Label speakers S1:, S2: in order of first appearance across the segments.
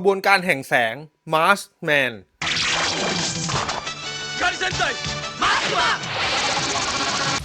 S1: ขบวนการแห่งแสง Mars Man
S2: นคันเซนไตมาร์ส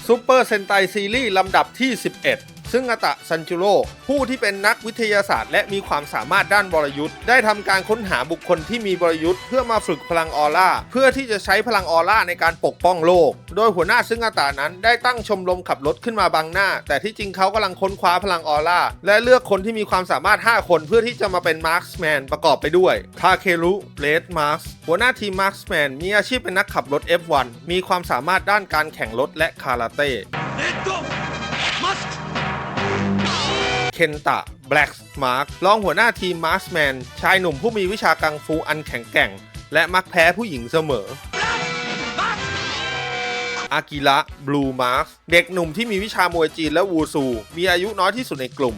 S1: ซูเปอร์เซนไตซีรีส์ลำดับที่ 11 ซึ่งอาตะซันจูโร่ผู้ที่เป็นนักวิทยาศาสตร์ และมีความสามารถด้านบรยุทธ์ได้ทำการค้นหาบุคคลที่มีบรยุทธ์เพื่อมาฝึกพลังออร่าเพื่อที่จะใช้พลังออร่าในการปกป้องโลก โดยหัวหน้าซึ่งอาตะนั้นได้ตั้งชมรมขับรถขึ้นมาบางหน้า แต่ที่จริงเขากำลังค้นคว้าพลังออร่าและเลือกคนที่มีความสามารถ 5 คนเพื่อที่จะมาเป็นมาร์คแมนประกอบไปด้วยทาเครุเลดมาร์คหัวหน้าทีมมาร์คแมนมีอาชีพเป็นนักขับรถ F1 มีความสามารถด้านการแข่งรถและคาราเต้ นตะแบล็กมาร์กรองหัวหน้าทีมมาร์ชแมนชายหนุ่มผู้มีวิชากังฟูอันแข็งแกร่ง และมักแพ้ผู้หญิงเสมออากิระบลูมาร์กเด็กหนุ่มที่มีวิชามวยจีนและวูซู มีอายุน้อยที่สุดในกลุ่ม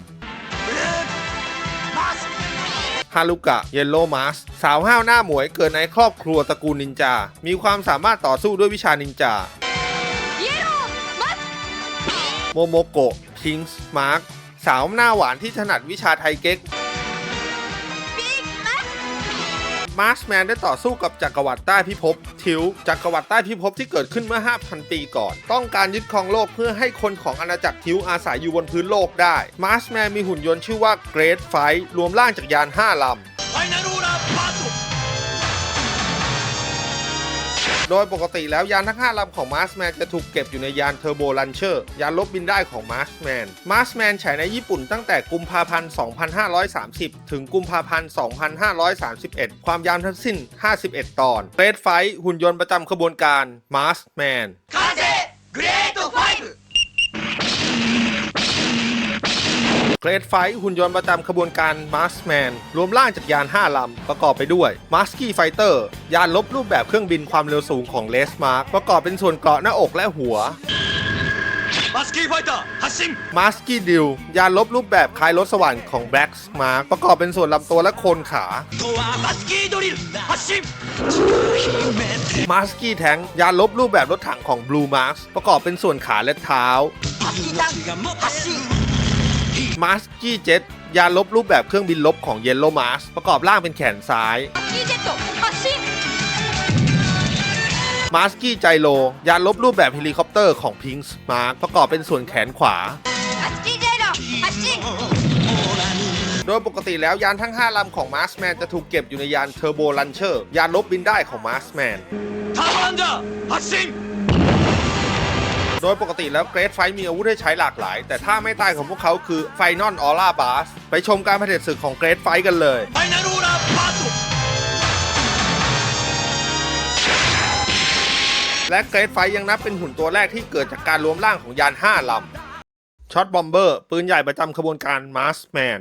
S1: ฮารุกะเยลโลมาร์สสาวห้าวหน้าหมวยเกิดในครอบครัวตระกูลนินจา มีความสามารถต่อสู้ด้วยวิชานินจาโมโมโกะคิงส์มาร์ก สาวหน้าหวานที่ถนัดวิชาไทยเก๊ก มาร์ชแมนได้ต่อสู้กับจักรวรรดิใต้พิภพทิวจักรวรรดิใต้พิภพที่เกิดขึ้นเมื่อ 5,000 ปีก่อน ต้องการยึดครองโลกเพื่อให้คนของอาณาจักรทิวอาศัยอยู่บนพื้นโลกได้ มาร์ชแมนมีหุ่นยนต์ชื่อว่าเกรดไฟรวมร่างจากยาน 5 ลำ โดยปกติแล้วยานทั้ง 5 ลำของมาร์สแมนจะถูกเก็บอยู่ในยานเทอร์โบลันเชอร์ ยานลบบินได้ของมาร์สแมน มาร์สแมนฉายในญี่ปุ่นตั้งแต่กุมภาพันธ์ 2530 ถึงกุมภาพันธ์ 2531 ความยาวทั้งสิ้น 51 ตอนเ r รดไฟหุ่นยนต์ประจำขบวนการมาร์สแมน
S2: 風グレー
S1: เกรดไฟหุ่นยนต์ประจำขบวนการมาร์สแมนรวมร่างจากยาน 5 ลำ ประกอบไปด้วยมาร์สกี้ไฟเตอร์ยานลบรูปแบบเครื่องบินความเร็วสูงของเลสมาร์กประกอบเป็นส่วนเกราะหน้าอกและหัว
S2: มาสกี้ไฟเตอร์ฮัสซิง
S1: มาสกี้ดิวยานลบรูปแบบคล้ายรถสวรรค์ของแบล็กส์มาร์กประกอบเป็นส่วนลำตัวและโคนขา
S2: มาส
S1: กี้ริสกี้แทงยานลบรูปแบบรถถังของบลูมาร์สประกอบเป็นส่วนขาและเท้า
S2: มาสกี้ตังฮัสซิง
S1: มาสกี้เจ็ตยานลบรูปแบบเครื่องบินลบของเยลโลมาสประกอบร่างเป็นแขนซ้ายมาสกี้ไจโล ยานลบรูปแบบเฮลิคอปเตอร์ของพิงส์มาร์ประกอบเป็นส่วนแขนขวา โดยปกติแล้วยานทั้ง 5 ลำของมาร์สแมนจะถูกเก็บอยู่ในยานเทอร์โบลันเชอร์ ยานลบบินได้ของมาร์สแมน โดยปกติแล้วเกรดไฟมีอาวุธให้ใช้หลากหลาย แต่ถ้าไม่ตายของพวกเขาคือไฟนอลออร่าบาสไปชมการผลิตศึกของเกรดไฟกันเลย
S2: ไนร
S1: และเกรดไฟยังนับเป็นหุ่นตัวแรกที่เกิดจากการรวมร่างของยาน 5 ลำช็อตบอมเบอร์ ปืนใหญ่ประจำขบวนการมาร์สแมน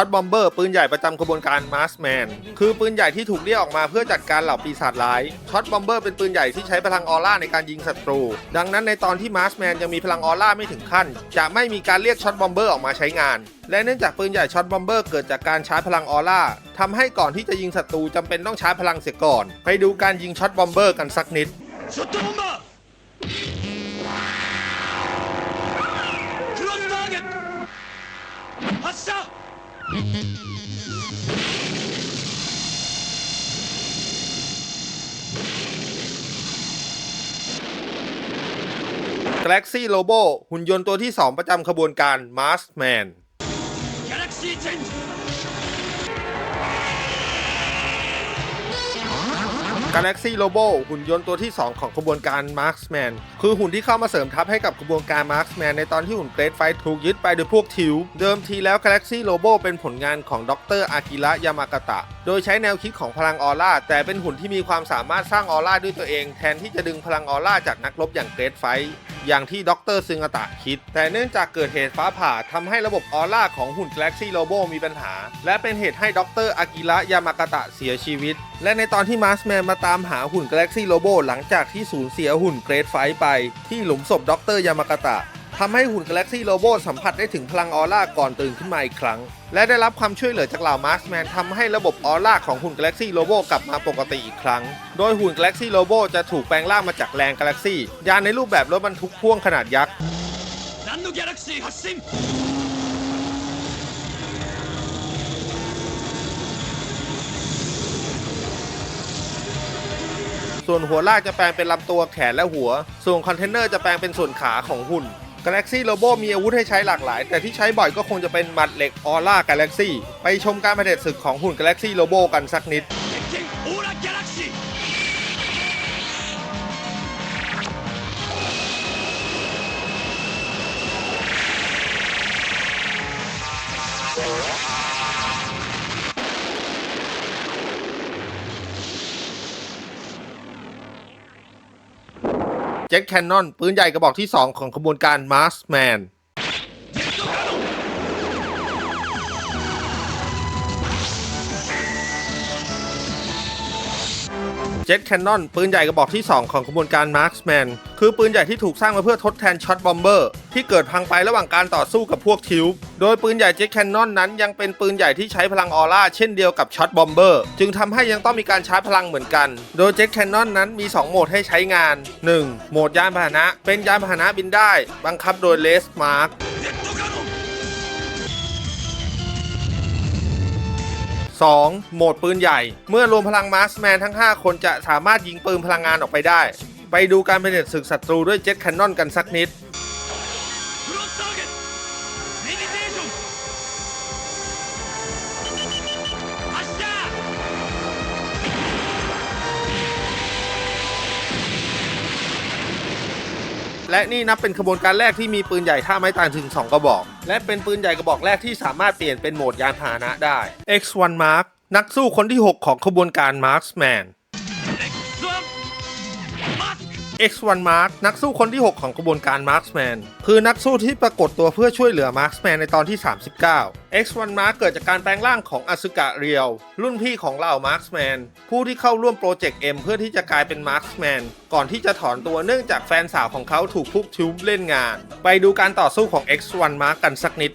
S1: ช็อตบอมเบอร์ปืนใหญ่ประจำขบวนการมาร์สแมนคือปืนใหญ่ที่ถูกเรียกออกมาเพื่อจัดการเหล่าปีศาจร้ายช็อตบอมเบอร์เป็นปืนใหญ่ที่ใช้พลังออร่าในการยิงศัตรู ดังนั้นในตอนที่มาร์สแมนยังมีพลังออร่าไม่ถึงขั้น จะไม่มีการเรียกช็อตบอมเบอร์ออกมาใช้งาน และเนื่องจากปืนใหญ่ช็อตบอมเบอร์เกิดจากการใช้พลังออร่าทำให้ก่อนที่จะยิงศัตรูจำเป็นต้องใช้พลังเสียก่อน ไปดูการยิงช็อตบอมเบอร์กันสักนิด Galaxy Robo หุ่นยนต์ตัวที่ 2 ประจำขบวนการ Mars Man
S2: Galaxy Change
S1: Galaxy Robo หุ่นยนต์ตัวที่ 2 ของขบวนการ Marksman คือหุ่นที่เข้ามาเสริมทัพให้กับขบวนการ Marksman ในตอนที่หุ่น Great Fight ถูกยึดไปโดยพวกทิว เดิมทีแล้ว Galaxy Robo เป็นผลงานของดรอากิระยามากาตะ โดยใช้แนวคิดของพลังออร่า แต่เป็นหุ่นที่มีความสามารถสร้างออร่าด้วยตัวเอง แทนที่จะดึงพลังออร่าจากนักรบอย่าง Great Fight อย่างที่ดรซึงอตะคิด แต่เนื่องจากเกิดเหตุฟ้าผ่าทำให้ระบบออร่าของหุ่น Galaxy Robo มีปัญหา และเป็นเหตุให้ดรอากิระยามากาตะเสียชีวิต และในตอนที่มาสแมนมาตามหาหุ่น Galaxy Robo หลังจากที่สูญเสียหุ่นเกรดไฟไป ที่หลุมศพดรยามากาตะ ทำให้หุ่น Galaxy r o b o สัมผัสได้ถึงพลังออร่าก่อนตื่นขึ้นมาอีกครั้ง และได้รับความช่วยเหลือจากเหล่ามาร์คแมนทำให้ระบบออร่าของหุ่น Galaxy r o b o กลับมาปกติอีกครั้ง โดยหุ่น Galaxy r o b o จะถูกแปลงร่างมาจากแรง Galaxy ยานในรูปแบบรถบรรทุกพ่วงขนาดยักษ์ส่วนหัวลากจะแปลงเป็นลำตัวแขนและหัว ส่วนคอนเทนเนอร์จะแปลงเป็นส่วนขาของหุ่น Galaxy Robo มีอาวุธให้ใช้หลากหลาย แต่ที่ใช้บ่อยก็คงจะเป็นมัดเหล็กออร่า Galaxy ไปชมการประเด็จศึกของหุ่น Galaxy Robo กันสักนิด
S2: 鉄
S1: เจ็ตแคนนอนปืนใหญ่กระบอกที่ 2 ของขบวนการ
S2: มาร์สแมน
S1: เจ็ตแคนนอนปืนใหญ่กระบอกที่ 2 ของขบวนการ Marksman คือปืนใหญ่ที่ถูกสร้างมาเพื่อทดแทนช็อตบอมเบอร์ที่เกิดพังไประหว่างการต่อสู้กับพวกทิวบ์โดยปืนใหญ่เจ็ตแคนนอนนั้นยังเป็นปืนใหญ่ที่ใช้พลังออร่าเช่นเดียวกับช็อตบอมเบอร์จึงทำให้ยังต้องมีการชาร์จพลังเหมือนกัน โดยเจ็ตแคนนอนนั้นมี 2 โหมดให้ใช้งาน 1. โหมดยานพาหนะ เป็นยานพาหนะบินได้ บังคับโดยเลสมาร์
S2: ジ
S1: 2. โหมดปืนใหญ่ เมื่อรวมพลังมาร์สแมนทั้ง 5 คนจะสามารถยิงปืนพลังงานออกไปได้ ไปดูการเป็นเด็ศึกศัตรูด้วยเจ็ตแคนนอนกันสักนิด และนี่นับเป็นขบวนการแรกที่มีปืนใหญ่ท่าไม้ตายถึง 2 กระบอก และเป็นปืนใหญ่กระบอกแรกที่สามารถเปลี่ยนเป็นโหมดยานพาหนะได้ X1 Mark นักสู้คนที่ 6 ของขบวนการ Marksman
S2: X1
S1: Mark นักสู้คนที่ 6 ของกระบวนการ Marksman คือนักสู้ที่ปรากฏตัวเพื่อช่วยเหลือ Marksman ในตอนที่ 39 X1 Mark เกิดจากการแปลงร่างของอสุกะเรียว รุ่นพี่ของเหล่า Marksman ผู้ที่เข้าร่วมโปรเจกต์ M เพื่อที่จะกลายเป็น Marksman ก่อนที่จะถอนตัวเนื่องจากแฟนสาวของเขาถูกพวกทิวเล่นงาน ไปดูการต่อสู้ของ X1 Mark กันสักนิด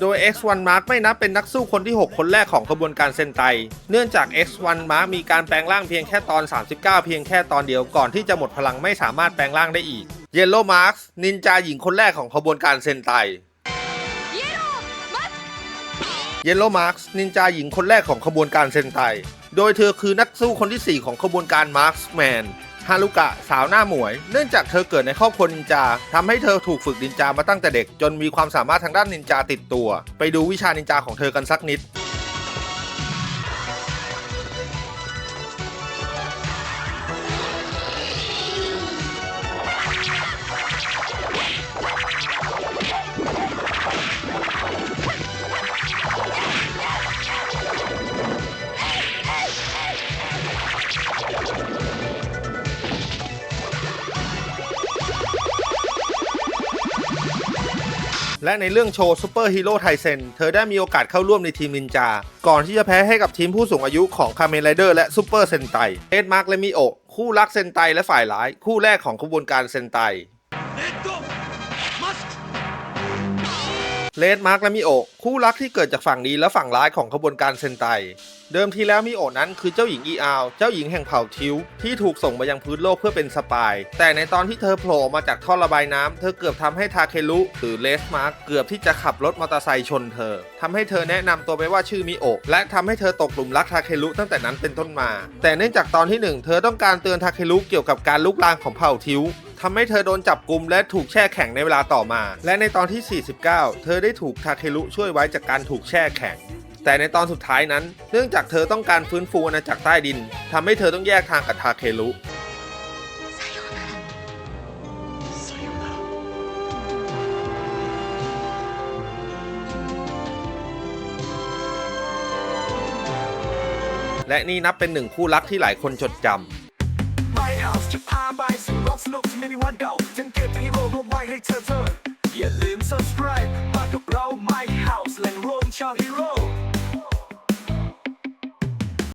S1: โดย X1 Mark ไม่นับเป็นนักสู้คนที่ 6 คนแรกของขบวนการเซนไต เนื่องจาก X1 Mark มีการแปลงร่างเพียงแค่ตอน 39 เพียงแค่ตอนเดียวก่อนที่จะหมดพลังไม่สามารถแปลงร่างได้อีก Yellow Mark นินจาหญิงคนแรกของขบวนการเซนไต
S3: เยลโลมา
S1: ร์กนินจาหญิงคนแรกของขบวนการเซนไต โดยเธอคือนักสู้คนที่ 4 ของขบวนการมาร์คแมน ฮารุกะสาวหน้าหมวย เนื่องจากเธอเกิดในครอบครัวนินจาทำให้เธอถูกฝึกนินจามาตั้งแต่เด็ก จนมีความสามารถทางด้านนินจาติดตัว ไปดูวิชานินจาของเธอกันสักนิด และในเรื่องโชว์ซูเปอร์ฮีโร่ไทเซนเธอได้มีโอกาสเข้าร่วมในทีมนินจา ก่อนที่จะแพ้ให้กับทีมผู้สูงอายุของคาเมนไรเดอร์และซูเปอร์เซนไตเอ็ดมาร์กและมิโอคู่รักเซนไตและฝ่ายร้าย คู่แรกของขบวนการเซนไต เลดมาร์กและมิโอคู่รักที่เกิดจากฝั่งดีและฝั่งร้ายของขบวนการเซนไต เดิมทีแล้วมิโอนั้นคือเจ้าหญิงอีอาวเจ้าหญิงแห่งเผ่าทิวที่ถูกส่งมายังพื้นโลกเพื่อเป็นสปาย แต่ในตอนที่เธอโผล่มาจากท่อระบายน้ำเธอเกือบทำให้ทาเคลุหรือเลสมาร์กเกือบที่จะขับรถมอเตอร์ไซค์ชนเธอทำให้เธอแนะนำตัวไปว่าชื่อมิโอและทำให้เธอตกหลุมรักทาเคลุตั้งแต่นั้นเป็นต้นมา แต่เนื่องจากตอนที่หนึ่งเธอต้องการเตือนทาเคลุเกี่ยวกับการลุกลามของเผ่าทิว ทำให้เธอโดนจับกลุ่มและถูกแช่แข็งในเวลาต่อมา และในตอนที่ 49 เธอได้ถูกทาเคลุช่วยไว้จากการถูกแช่แข็ง แต่ในตอนสุดท้ายนั้น เนื่องจากเธอต้องการฟื้นฟูอาณาจักรใต้ดิน ทำให้เธอต้องแยกทางกับทาเคลุและนี่นับเป็นหนึ่งคู่รักที่หลายคนจดจำ
S4: นุกสนุกที่ไม่มีวันเก่าฉันเก็บฮีโร่รวมไว้ให้เธอเธออย่าลืม subscribe มากับเรา My House แหล่งรวมชาวฮีโร่